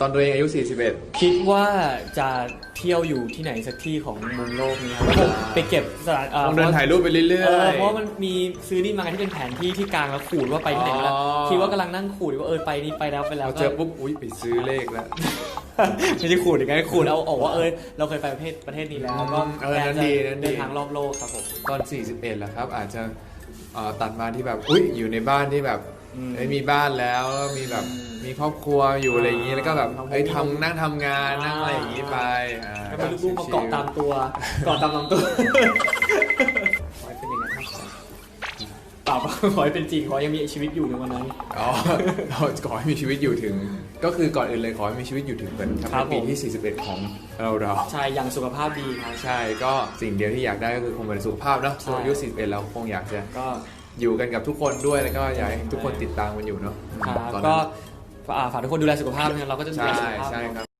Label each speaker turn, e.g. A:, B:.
A: ตอนตัวเองอายุ 41
B: คิดว่าจะเที่ยวอยู่ที่ไหนสักที่ของมุมโลกนี้ครับก็คงไปเก็บสถานอ่อ
A: ต้องเดินถ่ายรูปไปเรื่อย
B: เออเพราะว่ามันมีซื้อนี่มากันที่เป็นแผนที่ที่กลางแล้วขูดว่าไปที่ไหนมาแล้ว
A: อ๋อ
B: คิดว่ากำลังนั่งขูดว่าเออไปนี่ไปแล้วไป
A: ๆ
B: แล้ว
A: พอ
B: ก็
A: เจอ ปุ๊บ อุ้ยไปซื้อเลขแล้ว
B: ไม่ใช่ขูดอย่างนั้นขูดเอาออกว่าเออเราเคยไปประเทศประเทศนี้แล้วก็
A: เออนั่นดีนั่นดี
B: เดินทางรอบโลกครับผม
A: ตอน 41แล้วครับ อาจจะเอ่อตัดมาที่แบบ อุ้ยอยู่ในบ้านที่แบบ
B: อืม
A: เอ้ยมีบ้านแล้วแล้วมีแบบ
B: อืม
A: มีครอบครัวอยู่อะไรอย่างนี้แล้วก็แบบ
B: ทำ
A: เอ้ย
B: มี
A: ทำนั่งทำงานนั่งอะไรอย่างนี้ไปอ่า
B: ก็เป็นลูกๆมาเกาะตามตัวเกาะตามลำตัวขอให้เป็นอย่างนั้นครับเปล่าๆขอให้เป็นจริงขอให้ยังมีชีวิตอยู่ในวันนั้น
A: อ๋อเราขอให้มีชีวิตอยู่ถึง ก็คือก่อนอื่นเลยขอให้มีชีวิตอยู่ถึงเหมือน
B: ครั
A: ทำ
B: บ
A: ปี
B: ผม
A: ที่ 41 ของเราเรา
B: ใช่ยังสุขภาพดีครับ
A: ใช่ก็สิ่งเดียวที่อยากได้ก็คือคงเป็นสุขภาพเนอะ
B: ใช่
A: อายุ41เราคงอยากจะ
B: ก็
A: อยู่กันกับทุกคนด้วยแล้วก็อยากให้ทุกคนติดตามกันอยู่เนาะ
B: ครับ
A: ตอน
B: ก็
A: นั้น
B: อ่าฝากทุกคนดูแลสุขภาพนะครับเราก็จะดู
A: ใช่
B: แลสุขภาพ
A: ใช่ครับ